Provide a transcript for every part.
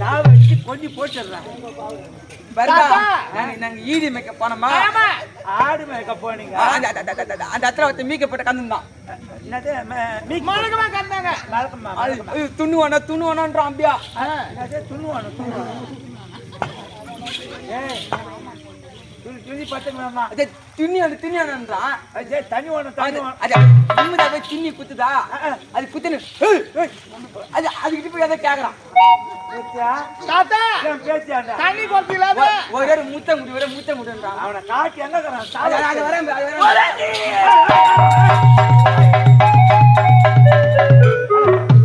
சாவு வச்சு கொஞ்சி போட்டுடுறான். நாங்க ஈடி மேய்க்க போனோமா? ஆடு மேய்க்க போனீங்க? அந்த அந்த- அந்த- அந்த- அந்த இடத்துல ஒருத்தன் மீக்க போட்டு கந்துந்தான் துண்ணுவானா துண்ணுவானான்றான் அம்பியா. துண்ணுவானு துண்ணுவானு துணி துணி பத்துங்களாம்மா அது துண்ணியானு துண்ணியானன்றான் அதே தண்ணி வேணும் தண்ணி அது நிம்மதியா போய் துண்ணி குத்துதா? அது குத்துன்னு அது அதுக்கிட்ட போய் அதை ஒ- ஒரே ஒரு முத்த முடி ஒரே முத்த முடின்றான் அவனை காட்டி எங்க அது வரேன் அது வரேன்.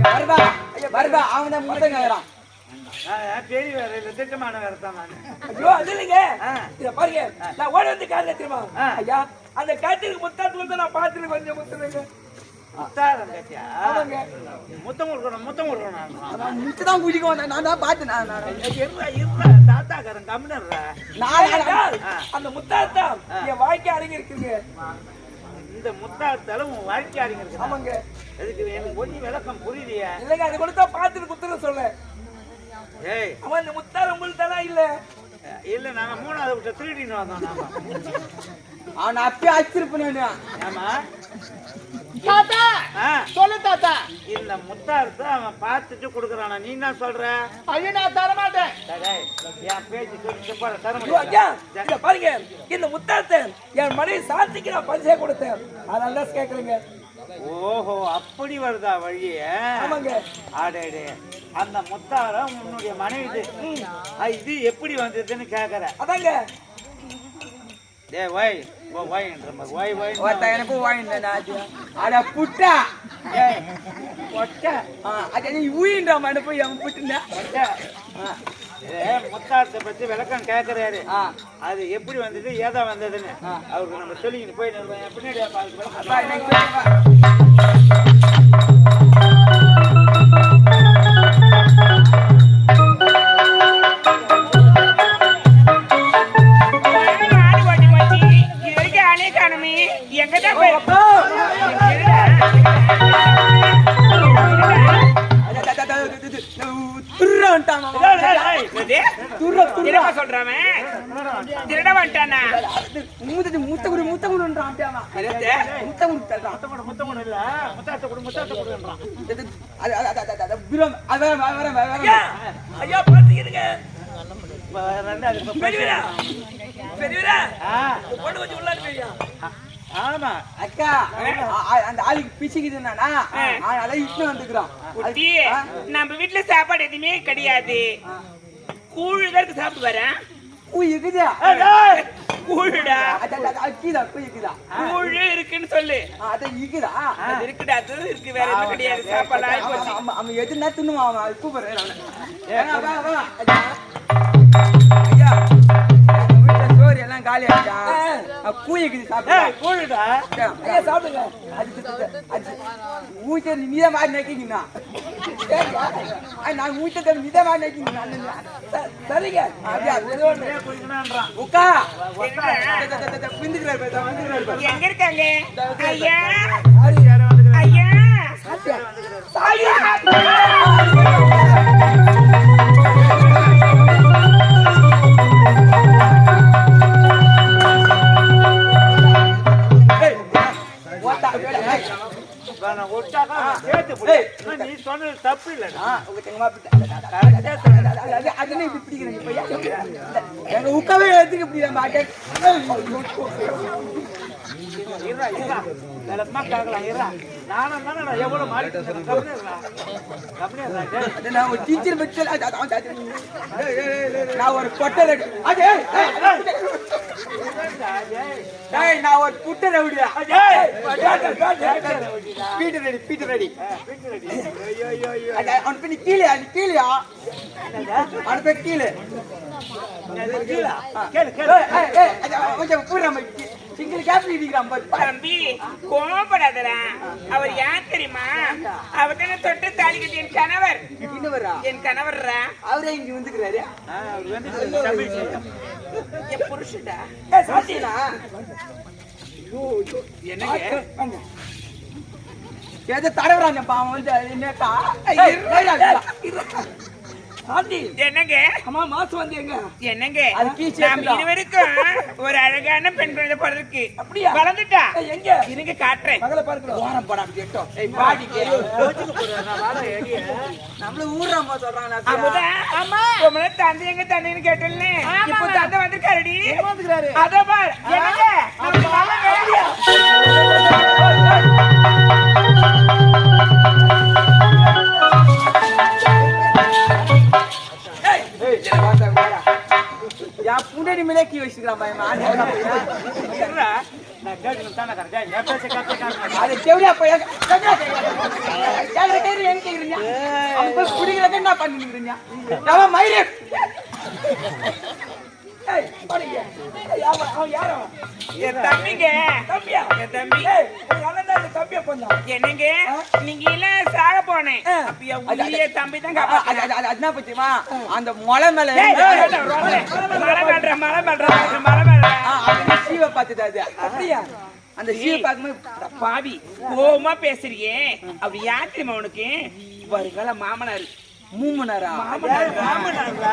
வருதா வருதா அவன் தான் முத்த கேக்குறான் நான் பெரிய வேற இல்ல திட்டமான வேற தான் நான் ஐயோ அது இல்லைங்க. இத பாருங்க. நான் ஓடி வந்து ஆ. ஐயா அந்த காய்ச்சலுக்கு முத்தாத்துல வந்து நான் கொஞ்சம் முத்துறேங்க. முத்தாரம் பேச்சியா ஆமாங்க. முத்தம் கொடுக்கணும் முத்தம் கொடுக்கணும் அவன் முத்த தான் குடிக்க வந்தான். நான் தான் நான் நான் தாத்தாக்காரன் நான் ஆ. அந்த முத்தாத்தான் என் வாழ்க்கை அடங்கி இருக்குங்க இந்த முத்தாத்தால உன் வாழ்க்கை ஆமாங்க. எதுக்கு எனக்கு ஒண்ணு விளக்கம் புரியலையே? இல்லைங்க அது கொடுத்தா பார்த்துட்டு குத்துற சொல்ல அவன் இந்த முத்தார உங்களுக்கு இல்ல. இல்ல நாங்க மூணாவது விட்ட திருடின்னு வந்தோம் நாம அவனை அப்பயே அச்சிருப்பேன் ஆமா. தாத்தா ஆ, சொல்லு தாத்தா. இந்த முத்தாரத்தை அவன் பார்த்துட்டு கொடுக்குறானா. நீ என்ன சொல்ற? ஐயோ நான் தர மாட்டேன் டேய், என் பேச்சு சொல்லி போற தர பாருங்க. இந்த முத்தாத்தை என் மனைவி சாந்திக்கு நான் பரிசையா கொடுத்தேன். அதனால தான் கேட்கறேங்க ஓஹோ அப்படி வருதா வழியே? ஆமாங்க. ஆடேடே அந்த முத்தாரம் உன்னுடைய மனைவி இது எப்படி வந்ததுன்னு கேக்குற. அதாங்க. டேய் ஒய் ஓ ஒய்ன்ற மாதிரி ஒய் ஒய் ஒருத்தன் எனக்கும் வாங்கிட்டேன் அட புட்டா. ஆ, அது நீ ஊயின்றா மன போய் அவன் ஏ முத்தாரத்தை பத்தி விளக்கம் கேக்குறாரு. ஆ. அது எப்படி வந்தது ஏதா வந்ததுன்னு அவருக்கு நம்ம சொல்லிக்கிட்டு போய் நிறுவனம் பின்னாடி மூத்தது, மூத்த குடி, மூத்த குடின்றான் அப்படியே. மூத்த குடி தள்ளுறான். முத்தம் கொடு முத்தம் கொடு இல்ல. முத்தாரத்தை கொடு முத்தாரத்தை கொடுன்றான். அது, அது, அது, அது, அது, அது, வேற, வேற, வேற, ஐயா பெரியவரா பெரியவரா பொண்ணு கொஞ்சம் உள்ள ஆமா. அக்கா அந்த ஆளுக்கு பிச்சுக்குதுன்னா அதனால இட்டு வந்துக்கிறான். குட்டி நம்ம வீட்டுல சாப்பாடு எதுவுமே கிடையாது. கூழு தான் சாப்பிட்டு வரேன். ஊய் இருக்குதா? கூழுடா. அது, அது, அது, அது கீதா போய் இருக்குதா கூழு இருக்குன்னு சொல்லு. அது இருக்குதா அது இருக்குடா அது இருக்கு வேற எதுவும் கிடையாது சாப்பாடு போச்சு அவன் எதுனா தின்னுவான் அவன் கூப்பிடுறேன். ஐயா. காலி ஆயிட்டா கூயக்குது சாப்பிட்டா. சாப்பிடுங்க. ஊச்ச நீதான் மாதிரி நினைக்கிறீங்கண்ணா நான் ஊச்சத்தை நீதான் மாதிரி நினைக்கிறீங்க ச- சரிங்க. அப்படியா உக்கா. வந்துக்கிறார். எங்க இருக்காங்க? ஐயா. ஐயா. ஆ, உங்க இப்படி எங்க எடுத்துக்க முடியல மாட்டேன் இருடா இருடா கேட்கலாம் இருடா நானும் தானே மாறி நான் ஒரு டீச்சர் பற்றி நான் ஒரு ரெடி நான் ஒரு ரவுடியா பீட்டர் ரெடி பீட்டர் ரெடி கீழே அது கீழேயா கீழே கேளு கேளு கொஞ்சம் பூரா சிங்கிள் கேப் இடிக்கிறான் தம்பி கோவப்படாதடா. அவர் யார் தெரியுமா? அவர் தானே தொட்டு தாலி கட்டி என் கணவர். இன்னவரா என் கணவர்ரா? அவரே இங்க வந்துக்கிறாரு. என் புருஷடா சாத்தினா என்னங்க. ஏதோ தடவுறாங்க பாவம். வந்து என்னக்கா? ஆண்டி என்னங்க? அம்மா மாசம் வந்து எங்க என்னங்க நாம். இருவருக்கும் ஒரு அழகான பெண் குழந்தை பிறந்திருக்கு அப்படியா? வளர்ந்துட்டா? எங்க? இருங்க காட்டுறேன். மகளை பார்க்கிறோம் ஓரம் பாடிக்கு சொல்றாங்க தந்தை எங்க தந்தைன்னு கேட்டேன்னு இப்போ தந்தை வந்திருக்காருடி. அதோ பார் என்னங்க? நம்ம மகன் என் புண்டடி மிளக்கி வச்சுக்கிறான் பயமா இருடா. நான் கேட்டுக்கிட்டு தானே இருக்கேன். என் பேச்சை கேட்டு கேட்க அது தேவையா எங்க கேக்குறீங்க அப்ப குடிக்கிறத என்ன பண்ணிக்கிறீங்க அவன் மயிரே தம்பிங்க. தம்பியா? என் தம்பி. தம்பியை கொன்னான். என்னங்க? நீங்க இல்ல சாக போனேன். உயிரிய தம்பி தான் என்ன பத்தியமா அந்த முளை மேல மழை பண்ற மழை பண்ற மழை அந்த சீவை பார்த்தது அது. அப்படியா? அந்த சீவை பார்க்கும்போது அட பாவி கோவமா பேசுறியே. அப்படி யார் தெரியுமா உனக்கு? வருகால மாமனார். மூமனரா? மாமனாங்களா?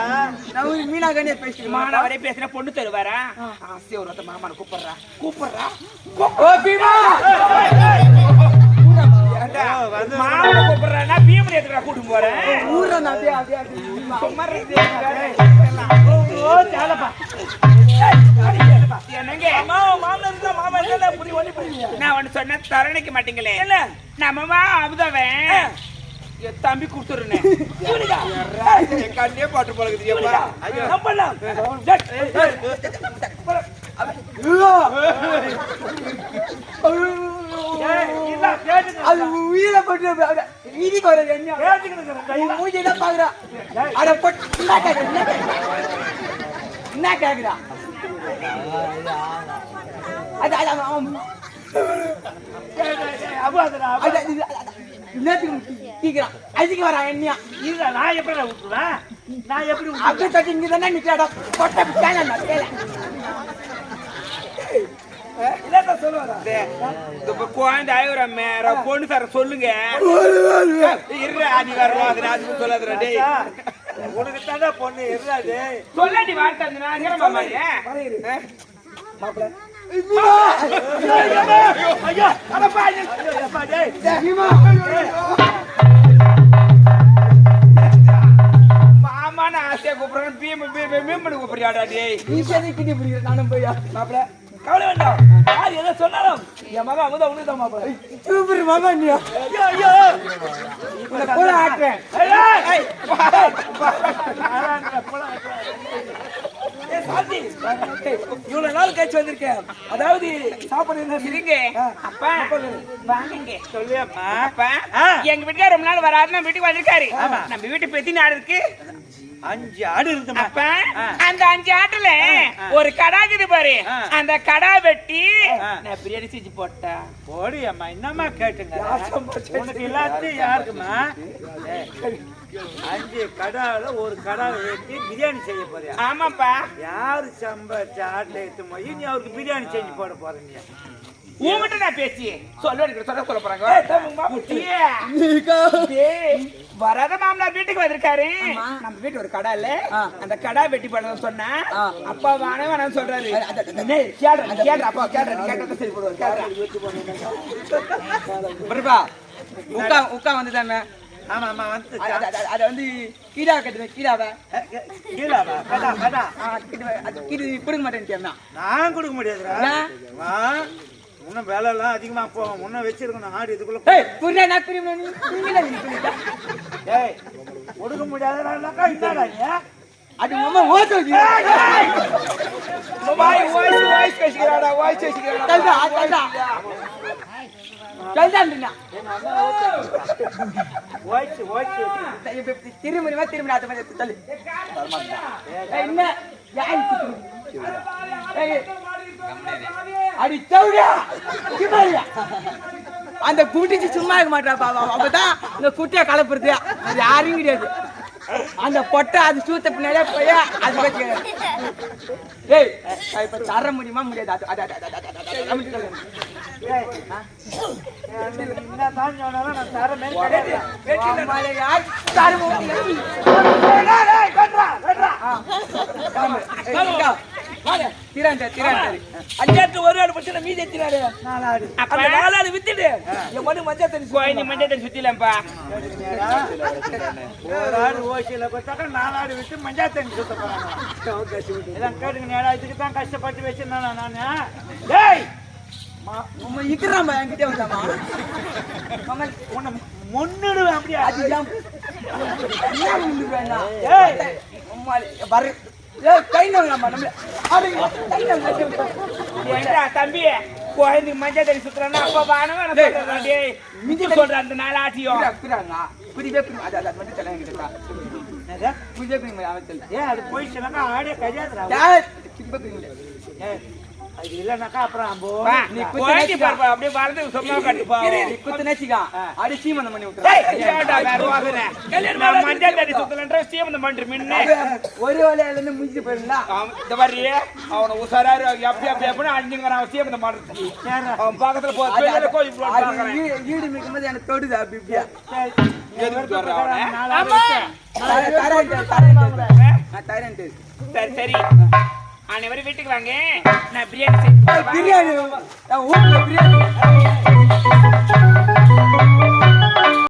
நான் ஒரு மீனா கண்ணியா பேசிக்கிறேன் மாணவரே பேசுற பொண்ணு தருவாரா? ஆசை ஒரு மாமனை கூப்பிடுறா. கூப்பிடுறா? ஓ பீமா! மாமனை கூப்பிடுறா பீமன் எதுக்குறா கூட்டு போறேன் ஊர்ல நான். என்னங்க? மாமனார் இருந்தா மாமா இல்லைன்னா புடி, ஒண்ணி புடிங்க. நான் ஒண்ணு சொன்ன தரணிக்க மாட்டீங்களே. என்ன? நம்மவா அமுதவன். என் தம்பி கொடுத்துருனேன் இவனுக்கா? என் கண்ணே பாட்டு பழகுது. அது உயிரை போட்டு வீதிக்கு வர்றது என்ன? கேட்டுக்கிட்டு இருக்கிறேன் கையில. உன் மூஞ்சி தான் பாக்குறா? அட போட்டு என்ன கேக்குற? என்ன கேக்குறா அது அது அவன் அது அது- அது- தீக்கிறான் அதுக்கு வரான் என்னையா இருடா, நான் எப்படிடா விட்டுருவேன்? நான் எப்படி? அப்படியே தட்டி இங்க தானே நிக்கிறாடா கொட்டை பிச்சாங்க அந்த கேள? குழந்தை ஆயுற மேர பொண்ணு தர சொல்லுங்க இருடா நீ வரணும் அது நான் சொல்லாதுடா டேய் உனக்கு பொண்ணு இருடாது சொல்லாடி வார்த்தை அந்த நான். ஐயோ டேய். ஆசையா கூப்பிடுறேன் பீம் பீம் பீம் கூப்பிடுறியாடா டேய். நீ சரி கிட்டி பிடிக்கிற நானும் போயா மாப்பிள்ளை, கவலை வேண்டாம். யார் எதை சொன்னாலும் என் மகன் உனக்கு தான் மாப்பிள்ளை சூப்பர் மாமா நீயா? ஐயோ ஐயோ. இந்த போல ஆட்டுறேன். இவ்வளவு நாள் கழிச்சு வந்திருக்கேன். அதாவது சாப்பாடு என்ன? இருங்க. அப்பா வாங்குங்க சொல்லியம்மா அப்பா. எங்க வீட்டுக்கார ரொம்ப நாள் வராது நம்ம வீட்டுக்கு வந்திருக்காரு. நம்ம வீட்டு பெத்தி நாடு இருக்கு. அஞ்சு ஆடு ஆ. அந்த அஞ்சு ஆட்டுல ஒரு கடா இருக்குது பாரு. அந்த கடா வெட்டி. நான் பிரியாணி செஞ்சு போட்டேன். போடி அம்மா என்னம்மா கேட்டுங்க. உனக்கு எல்லாத்தையும் யாருக்குமா அஞ்சு கடாவில் ஒரு கடாவை வெட்டி பிரியாணி செய்ய போறியா? ஆமாப்பா. யாரு சம்பாதிச்ச ஆட்டில் எடுத்து போய் நீ அவருக்கு பிரியாணி செஞ்சு போட போறீங்க உங்ககிட்ட நான் பேசி சொல்ல சொல்ல சொல்ல போறாங்க. வராத மாமனார் வீட்டுக்கு வந்திருக்காரு. நம்ம வீட்டு ஒரு கடை இல்ல. அந்த கடை வெட்டி பண்ண சொன்னா. அப்பா வானே சொல்றாரு. நீ கேளுடா, அப்பா கேளுடா, நீ கேட்டா சரி போடுவாரு, உக்கா உக்கா தானே ஆமா ஆமா வந்து அதை வந்து கீழா கட்டுவேன் கீழாவை கீழாவா கடா கடா அது கீழே கொடுக்க மாட்டேன் நான் கொடுக்க முடியாதுடா. ஏன்? வா முன்ன வேலை எல்லாம் அதிகமா போகும் முன்ன வச்சிருக்கணும் ஆடு இதுக்குள்ள புரியா நான் புரியுதா? ஏய் கொடுக்க முடியாதுடாக்கா என்னடா நீ. அது மாமா ஓட்டு வாய், வாய்ஸ், வாய்ஸ். பேசிக்கிறாடா, வாய்ஸ் பேசிக்கிறாடா. ஓய்ச்சு ஓய்ச்சு திரும்ப திரும்ப தள்ளு. என்ன? அடி அந்த குட்டிச்சு சும்மா இருக்க மாட்டா பாவா அப்பதான் இந்த குட்டியை கலப்புறது அது யாரும் கிடையாது அந்த பொட்டை அது சூத்த பின்னாலே போய் அது ஏய் இப்ப தர முடியுமா முடியாது அது அது அது அது திராண்டா திராண்டா அஞ்சாத்து ஒரு ஆடு பச்சனை மீதி எத்தினாரு நாலாடு அந்த நாலாடு வித்துட்டு என் மண்ணு மஞ்சா தண்ணி கோயில் நீ மஞ்சா தண்ணி ஆடு ஓசியில் பார்த்தாக்க நாலாடு வித்து மஞ்சா தண்ணி சுத்த போறாங்க இதான் கேட்டுங்க ஏழாயிரத்துக்கு தான் கஷ்டப்பட்டு வச்சிருந்தேன் நான் டேய் உண்மை இருக்கிறாம்மா என்கிட்ட வந்தாமா மாமா உன்னை மொன்னுடுவேன் அப்படியே அதுதான் என்ன உண்டு வேண்டாம் ஏய் தம்பி குழந்தைக்கு மஞ்சள் தண்ணி சுத்துறானா அப்ப வானவன மிஞ்சி சொல்ற அந்த நாள் ஆட்டியும் புரிய மஞ்சள் தலை புரிய அமைச்சல் ஏ அது போயிடுச்சு ஆடே கஜாத்ரா அது அப்புறம் அம்போ. நீ குத்தி பாப்பா அப்படியே வலது சொன்னா கட்டுப்பா அடி சீமந்தம் பண்ணி விட்டுறேன் ஏடா வேற வாசனே கல்யாணம் மின்ன. ஒரு வேலையில இருந்து முடிஞ்சு போயிடும்ல இந்த மாதிரி அவன உசாரா எப்ப எப்ப எப்ப அஞ்சுங்கற அவன் சீமந்தம் பண்றது. அவன் பக்கத்துல போ கோய் ப்ளோட் பாக்குறேன் எனக்கு தொடுது அப்படி தரேன் தரேன் சரி சரி. அனைவரும் வீட்டுக்கு வாங்க. நான் பிரியாணி செஞ்சு பிரியாணி ஊர்ல பிரியாணி.